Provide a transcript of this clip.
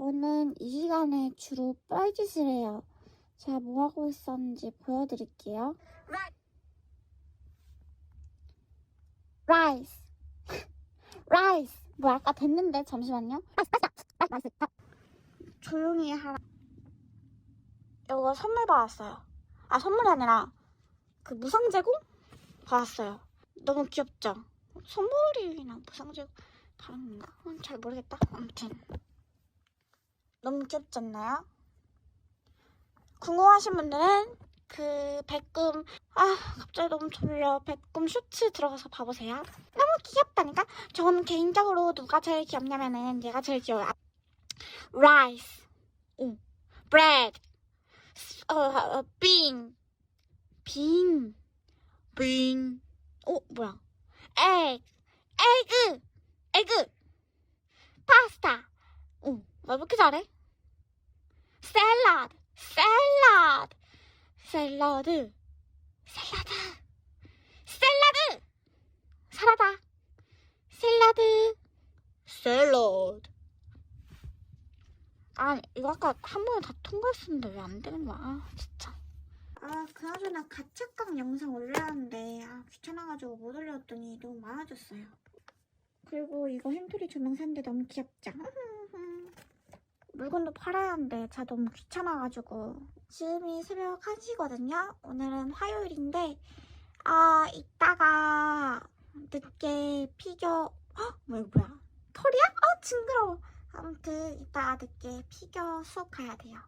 저는 이 시간에 주로 뻘짓을 해요. 제가 뭐 하고 있었는지 보여드릴게요. 라이스. 라이스. 뭐 아까 됐는데 잠시만요. 라이스. 조용히 하라. 이거 선물 받았어요. 아 선물이 아니라 그 무상 제공 받았어요. 너무 귀엽죠? 선물이나 무상 제공 다른 건가? 음, 잘 모르겠다. 아무튼 너무 귀엽지 않나요? 궁금하신 분들은 그 백금 아 갑자기 너무 졸려 백금 쇼츠 들어가서 봐보세요. 너무 귀엽다니까? 저는 개인적으로 누가 제일 귀엽냐면은 얘가 제일 귀여워요. 아, 라이스, 응, 브레드, 어, 어, 빈, 빈, 빈, 어 뭐야? egg, 에그, 파스타. 어, 왜 이렇게 잘해? 샐러드, 샐러드, 샐러드, 샐러드, 샐러드, 사라다, 샐러드, 샐러드. 아, 이거 아까 한 번에 다 통과했었는데 왜 안 되는 거야? 아, 진짜. 아, 그나저나 가채깡 영상 올려놨는데 아, 귀찮아가지고 못 올렸더니 너무 많아졌어요. 그리고 이거 햄토리 조명 샀는데 너무 귀엽죠? 물건도 팔아야 하는데 제가 너무 귀찮아가지고 지금이 새벽 1시거든요? 오늘은 화요일인데 아 이따가 늦게 피겨 헉 뭐야 뭐야 털이야? 아 징그러워 아무튼 이따가 늦게 피겨 수업 가야 돼요